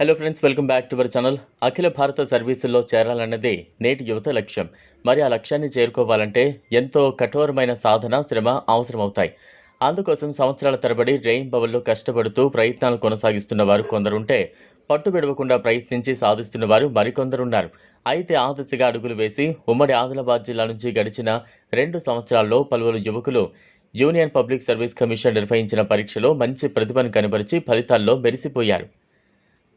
Hello friends welcome back to our channel అఖిల భారత సర్వీసుల్లో చేరాలన్నదే నేటి యువత లక్ష్యం. మరి ఆ లక్ష్యాన్ని చేరుకోవాలంటే ఎంతో కఠోరమైన సాధన శ్రమ అవసరమవుతాయి. అందుకోసం సంవత్సరాల తరబడి రెయిన్ బవల్లో కష్టపడుతూ ప్రయత్నాలు కొనసాగిస్తున్న వారు కొందరుంటే పట్టు విడవకుండా ప్రయత్నించి సాధిస్తున్న వారు మరికొందరున్నారు. అయితే ఆ దిశగా అడుగులు వేసి ఉమ్మడి ఆదిలాబాద్ జిల్లా నుంచి గడిచిన రెండు సంవత్సరాల్లో పలువురు యువకులు యూనియన్ పబ్లిక్ సర్వీస్ కమిషన్ నిర్వహించిన పరీక్షలో మంచి ప్రతిభను కనబరిచి ఫలితాల్లో మెరిసిపోయారు.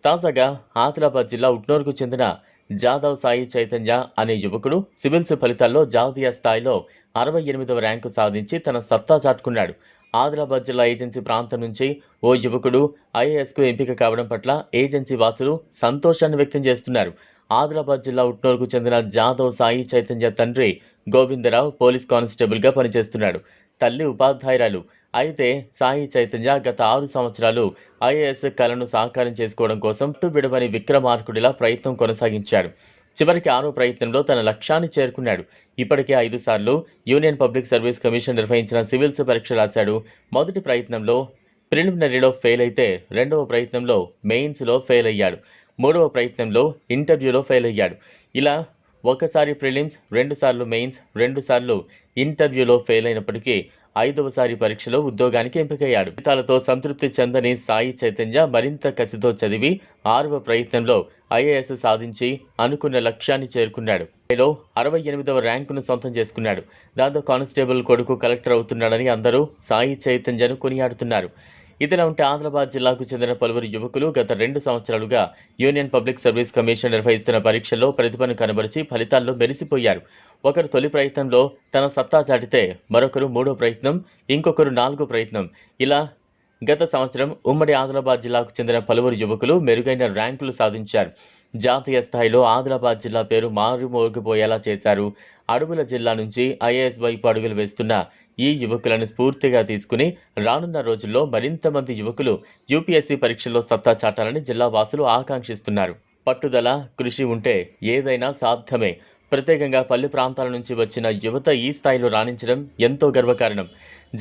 తాజాగా ఆదిలాబాద్ జిల్లా ఉట్నూరుకు చెందిన జాదవ్ సాయి చైతన్య అనే యువకుడు సివిల్స్ ఫలితాల్లో జాతీయ స్థాయిలో అరవై ఎనిమిదవ ర్యాంకు సాధించి తన సత్తా చాటుకున్నాడు. ఆదిలాబాద్ జిల్లా ఏజెన్సీ ప్రాంతం నుంచి ఓ యువకుడు ఐఏఎస్కు ఎంపిక కావడం పట్ల ఏజెన్సీ వాసులు సంతోషాన్ని వ్యక్తం చేస్తున్నారు. ఆదిలాబాద్ జిల్లా ఉట్నూరుకు చెందిన జాదవ్ సాయి చైతన్య తండ్రి గోవిందరావు పోలీస్ కానిస్టేబుల్గా పనిచేస్తున్నాడు. తల్లి ఉపాధ్యాయురాలు. అయితే సాయి చైతన్య గత ఆరు సంవత్సరాలు ఐఏఎస్ కళను సాకారం చేసుకోవడం కోసం టు విడవని విక్రమార్కుడిలా ప్రయత్నం కొనసాగించాడు. చివరికి ఆరో ప్రయత్నంలో తన లక్ష్యాన్ని చేరుకున్నాడు. ఇప్పటికే ఐదు సార్లు యూనియన్ పబ్లిక్ సర్వీస్ కమిషన్ నిర్వహించిన సివిల్స్ పరీక్ష రాశాడు. మొదటి ప్రయత్నంలో ప్రిలిమినరీలో ఫెయిల్ అయితే రెండవ ప్రయత్నంలో మెయిన్స్లో ఫెయిల్ అయ్యాడు. మూడవ ప్రయత్నంలో ఇంటర్వ్యూలో ఫెయిల్ అయ్యాడు. ఇలా ఒకసారి ప్రిలిమ్స్ రెండుసార్లు మెయిన్స్ రెండుసార్లు ఇంటర్వ్యూలో ఫెయిల్ అయినప్పటికీ ఐదవసారి పరీక్షలో ఉద్యోగానికి ఎంపికయ్యాడు. ఫలితాలతో సంతృప్తి చెందని సాయి చైతన్య మరింత కసితో చదివి ఆరవ ప్రయత్నంలో ఐఏఎస్ సాధించి అనుకున్న లక్ష్యాన్ని చేరుకున్నాడు. లో అరవై ఎనిమిదవ ర్యాంకును సొంతం చేసుకున్నాడు. దాంతో కానిస్టేబుల్ కొడుకు కలెక్టర్ అవుతున్నాడని అందరూ సాయి చైతన్యను కొనియాడుతున్నారు. ఇదిలా ఉంటే ఆదిలాబాద్ జిల్లాకు చెందిన పలువురు యువకులు గత రెండు సంవత్సరాలుగా యూనియన్ పబ్లిక్ సర్వీస్ కమిషన్ నిర్వహిస్తున్న పరీక్షల్లో ప్రతిభను కనబరిచి ఫలితాల్లో మెరిసిపోయారు. ఒకరు తొలి ప్రయత్నంలో తన సత్తా చాటితే మరొకరు మూడో ప్రయత్నం ఇంకొకరు నాలుగో ప్రయత్నం. ఇలా గత సంవత్సరం ఉమ్మడి ఆదిలాబాద్ జిల్లాకు చెందిన పలువురు యువకులు మెరుగైన ర్యాంకులు సాధించారు. జాతీయ స్థాయిలో ఆదిలాబాద్ జిల్లా పేరు మారుమోగిపోయేలా చేశారు. అడవుల జిల్లా నుంచి ఐఏఎస్ వైపు అడుగులు వేస్తున్న ఈ యువకులను స్ఫూర్తిగా తీసుకుని రానున్న రోజుల్లో మరింత మంది యువకులు యూపీఎస్సీ పరీక్షల్లో సత్తా చాటాలని జిల్లా వాసులు ఆకాంక్షిస్తున్నారు. పట్టుదల కృషి ఉంటే ఏదైనా సాధ్యమే ప్రత్యేకంగా పల్లె ప్రాంతాల నుంచి వచ్చిన యువత ఈ స్థాయిలో రాణించడం ఎంతో గర్వకారణం.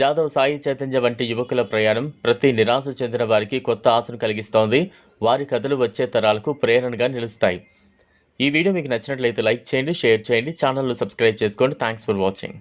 జాదవ్ సాయి చైతన్య వంటి యువకుల ప్రయాణం ప్రతి నిరాశ చెందిన వారికి కొత్త ఆశను కలిగిస్తోంది. వారి కథలు వచ్చే తరాలకు ప్రేరణగా నిలుస్తాయి. ఈ వీడియో మీకు నచ్చినట్లయితే లైక్ చేయండి షేర్ చేయండి ఛానల్ను సబ్స్క్రైబ్ చేసుకోండి. Thanks for watching.